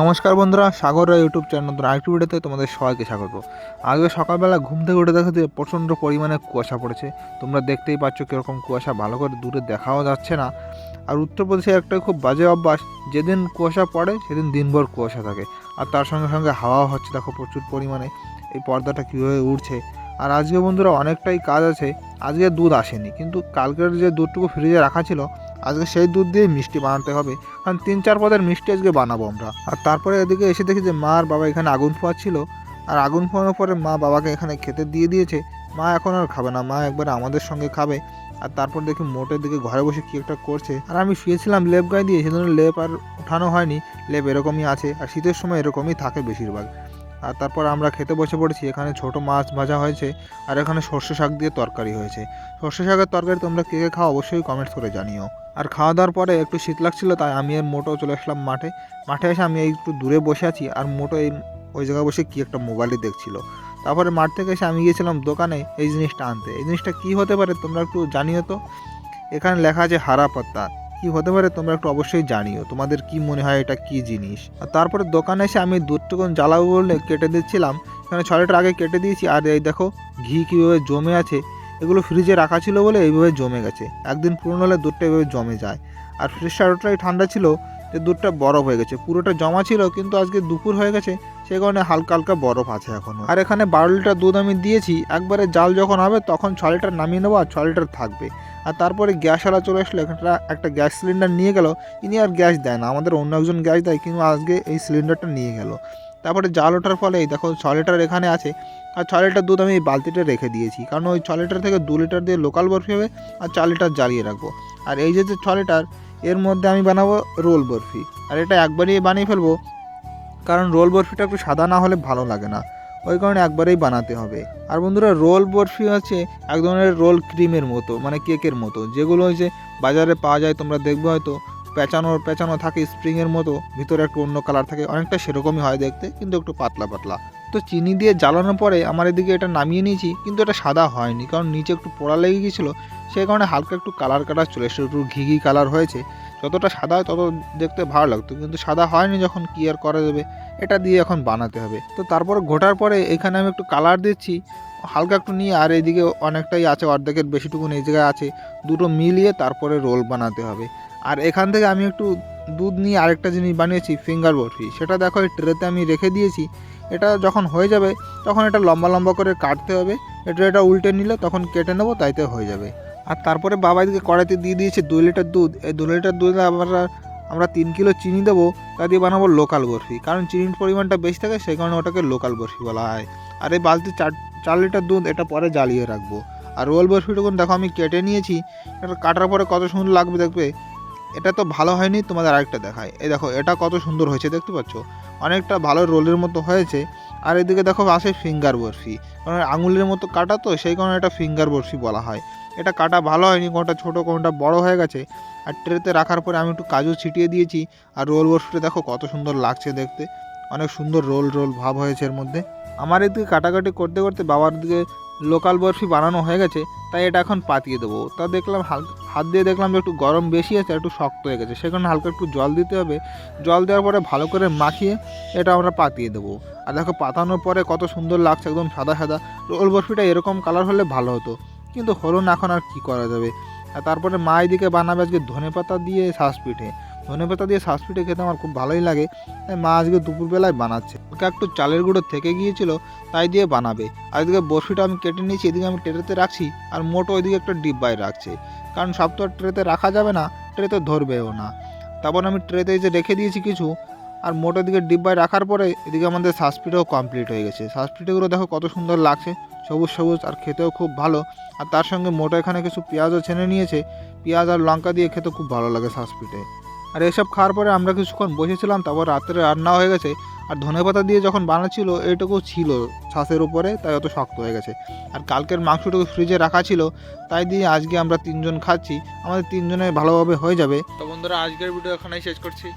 নমস্কার বন্ধুরা, সাগর রায় YouTube channel নতুন আরেকটি ভিডিওতে তোমাদের সবাইকে স্বাগত। আজকে সকালবেলা ঘুম থেকে উঠে দেখা দিয়ে প্রচণ্ড পরিমাণে কুয়াশা পড়েছে। তোমরা দেখতেই পাচ্ছ কীরকম কুয়াশা, ভালো করে দূরে দেখাও যাচ্ছে না। আর উত্তরপ্রদেশে একটা খুব বাজে অভ্যাস, যেদিন কুয়াশা পড়ে, সেদিন দিনভর কুয়াশা থাকে। আর তার সঙ্গে সঙ্গে হাওয়াও হচ্ছে, দেখো প্রচুর পরিমাণে। এই পর্দাটা কীভাবে উঠছে আর আজকে বন্ধুরা অনেকটাই কাজ আছে, আজকে দুধ আসেনি। কিন্তু কালকের যে দুধটুকু ফ্রিজে রাখা ছিল আজকে সেই দুধ দিয়ে মিষ্টি বানাতে হবে। কারণ তিন চার পদের মিষ্টি আজকে বানাবো আমরা। আর তারপরে এদিকে এসে দেখি যে মা আর বাবা এখানে আগুন পোয়াচ্ছিল আর আগুন পোয়ানোর পরে মা বাবাকে এখানে খেতে দিয়ে দিয়েছে। মা এখন আর খাবে না। মা একবার আমাদের সঙ্গে খাবে। আর তারপর দেখি মোটের দিকে ঘরে বসে কি একটা করছে। আর আমি শুয়েছিলাম লেপ গায়ে দিয়ে। সেজন্য লেপ আর উঠানো হয়নি। লেপ এরকমই আছে। আর শীতের সময় এরকমই থাকে বেশিরভাগ। আর তারপর আমরা খেতে বসে পড়েছি, এখানে ছোট মাছ ভাজা হয়েছে আর এখানে সর্ষে শাক দিয়ে তরকারি হয়েছে। সর্ষে শাকের তরকারি তোমরা কে কে খাও অবশ্যই কমেন্টস করে জানিও। আর খাওয়া দাওয়ার পরে একটু শীত লাগছিল, তাই আমি আর মোটো চলে আসলাম মাঠে। মাঠে এসে আমি একটু দূরে বসে আছি আর মোটো এই, ওই জায়গায় বসে কি একটা মোবাইলে দেখছিল। তারপরে মাঠ থেকে এসে আমি গিয়েছিলাম দোকানে এই জিনিসটা আনতে। এই জিনিসটা কি হতে পারে তোমরা একটু জানিও তো? এখানে লেখা আছে হারা পাত্তা। কি হতে পারে তোমরা একটু অবশ্যই জানিও। তোমাদের কি মনে হয় এটা কি জিনিস? আর তারপরে দোকানে এসে আমি দুধটুকুন জ্বালাবো বলে কেটে দিচ্ছিলাম। এখানে ছ লিটার আগে কেটে দিয়েছি আর এই দেখো, ঘি কীভাবে জমে আছে, এগুলো ফ্রিজে রাখা ছিল বলে এইভাবে জমে গেছে। একদিন পুরনো হলে দুধটা এভাবে জমে যায়। আর ফ্রিজটা ওটাই ঠান্ডা ছিল যে দুধটা বরফ হয়ে গেছে। পুরোটা জমা ছিল কিন্তু আজকে দুপুর হয়ে গেছে সেই কারণে হালকা হালকা বরফ আছে এখনও আর এখানে বারো লিটার দুধ আমি দিয়েছি, একবারে জাল যখন হবে তখন ছ লিটার নামিয়ে নেব আর ছ লিটার থাকবে। আর তারপরে গ্যাসওয়ালা চলে আসলো, এখানটা একটা গ্যাস সিলিন্ডার নিয়ে গেল। ইনি আর গ্যাস দেয় না, আমাদের অন্য একজন গ্যাস দেয়, কিন্তু আজকে এই সিলিন্ডারটা নিয়ে গেল। তারপরে জাল ওঠার ফলে দেখো, ছ লিটার এখানে আছে। আর ছ লিটার দুধ আমি এই বালতিটা রেখে দিয়েছি, কারণ ওই ছ লিটার থেকে দু লিটার দিয়ে লোকাল বরফি হবে, আর চার লিটার জ্বালিয়ে রাখব। আর এই যে যে ছ লিটার, এর মধ্যে আমি বানাবো রোল বরফি। আর এটা একবারই বানিয়ে ফেলব, কারণ রোল বরফিটা একটু সাদা না হলে ভালো লাগে না। ওই কারণে একবারেই বানাতে হবে। আর বন্ধুরা, রোল বরফি হচ্ছে এক ধরনের রোল ক্রিমের মতো মানে কেকের মতো, যেগুলো যে বাজারে পাওয়া যায়, তোমরা দেখবে হয়তো পেঁচানো পেঁচানো থাকে স্প্রিংয়ের মতো, ভিতরে একটু অন্য কালার থাকে, অনেকটা সেরকমই হয় দেখতে, কিন্তু একটু পাতলা পাতলা। তো চিনি দিয়ে জ্বালানোর পরে আমার এদিকে এটা নামিয়ে নিয়েছি, কিন্তু এটা সাদা হয়নি, কারণ নিচে একটু পোড়া লেগে গিয়েছিল, সেই কারণে হালকা একটু কালার কালার চলে এসেছে, একটু ঘি ঘি কালার হয়েছে। যতটা সাদা হয় তত দেখতে ভালো লাগতো, কিন্তু সাদা হয়নি যখন, কি আর করা যাবে? এটা দিয়ে এখন বানাতে হবে। তো তারপর ঘোটার পরে এখানে আমি একটু কালার দিচ্ছি, হালকা একটু নিয়ে আর এইদিকে অনেকটাই আছে, অর্ধেকের বেশিটুকুন এই জায়গায় আছে, দুটো মিলিয়ে তারপরে রোল বানাতে হবে। আর এখান থেকে আমি একটু দুধ নিয়ে আরেকটা জিনিস বানিয়েছি ফিঙ্গার বরফি। সেটা দেখো, এই ট্রেতে আমি রেখে দিয়েছি। এটা যখন হয়ে যাবে, তখন এটা লম্বা লম্বা করে কাটতে হবে। এটা এটা উল্টে নিলে তখন কেটে নেব, তাইতে হয়ে যাবে। আর তারপরে বাবা এদিকে কড়াইতে দিয়ে দিয়েছে দুই লিটার দুধ। এই দু লিটার দুধে আমরা আমরা তিন কিলো চিনি দেবো, তা দিয়ে বানাবো লোকাল বরফি। কারণ চিনির পরিমাণটা বেশি থাকে, সেই কারণে ওটাকে লোকাল বরফি বলা হয়। আর এই বালতি চার চার লিটার দুধ, এটা পরে জ্বালিয়ে রাখব। আর রোল বরফিটুকুন দেখো, আমি কেটে নিয়েছি। এটা কাটার পরে কত সুন্দর লাগবে দেখবে। এটা তো ভালো হয়নি, তোমাদের আরেকটা দেখায় এই দেখো, এটা কত সুন্দর হয়েছে, দেখতে পাচ্ছ? অনেকটা ভালো রোলের মতো হয়েছে। আর এদিকে দেখো, আসে ফিঙ্গার বরফি। কারণ আঙুলের মতো কাটা তো, সেই কারণে এটা ফিঙ্গার বরফি বলা হয়। এটা কাটা ভালো হয়নি, কোনটা ছোটো, কোনটা বড় হয়ে গেছে। আর ট্রেতে রাখার পরে আমি একটু কাজু ছিটিয়ে দিয়েছি। আর রোল বড়শিটা দেখো কত সুন্দর লাগছে দেখতে। অনেক সুন্দর রোল রোল ভাব হয়েছে এর মধ্যে। আমার এদিকে কাটাকাটি করতে করতে বাবার দিকে লোকাল বরফি বানানো হয়ে গেছে, তাই এটা এখন পাতিয়ে দেবো। তা দেখলাম হাত দিয়ে দেখলাম যে একটু গরম বেশি আছে একটু শক্ত হয়ে গেছে। সেখানে হালকা একটু জল দিতে হবে। জল দেওয়ার পরে ভালো করে মাখিয়ে এটা আমরা পাতিয়ে দেবো। আর দেখো পাতানোর পরে কত সুন্দর লাগছে, একদম সাদা সাদা। রোল বরফিটা এরকম কালার হলে ভালো হতো। কিন্তু হলো না, এখন আর কী করা যাবে? আর তারপরে মা এদিকে বানাবে আজকে ধনে পাতা দিয়ে শ্বাস পিঠে ধনে পাতা দিয়ে শ্বাস পিঠে খেতে আমার খুব ভালোই লাগে। তাই মা আজকে দুপুরবেলায় বানাচ্ছে। ওকে একটু চালের গুঁড়ো থেকে গিয়েছিল, তাই দিয়ে বানাবে। আর এদিকে বরফিটা আমি কেটে নিয়েছি, এদিকে আমি ট্রেতে রাখছি, আর মোটো ওইদিকে একটা ডিব্বায় রাখছে। কারণ সব তো ট্রেতে রাখা যাবে না, ট্রেতে ধরবেও না। তারপর আমি ট্রেতে যে রেখে দিয়েছি কিছু, আর মোটো দিকে ডিব্বায় রাখার পরে এদিকে আমাদের শ্বাসপিঠেও কমপ্লিট হয়ে গেছে। শ্বাসপিঠেগুলো দেখো কত সুন্দর লাগছে, সবুজ সবুজ আর খেতেও খুব ভালো। আর তার সঙ্গে মোটো এখানে কিছু পেঁয়াজও ছেনে নিয়েছে। পেঁয়াজ আর লঙ্কা দিয়ে খেতে খুব ভালো লাগে শ্বাসপিঠে আর এসব খাওয়ার পরে আমরা কিছুক্ষণ বসেছিলাম, তারপর রাত্রে রান্না হয়ে গেছে। আর ধনে পাতা দিয়ে যখন বানাচ্ছিল, এটুকু ছিল শ্বাসের উপরে, তাই অত শক্ত হয়ে গেছে। আর কালকের মাংসটুকু ফ্রিজে রাখা ছিল, তাই দিয়ে আজকে আমরা তিনজন খাচ্ছি। আমাদের তিনজনের ভালোভাবে হয়ে যাবে। তো বন্ধুরা, আজকের ভিডিও এখানেই শেষ করছি।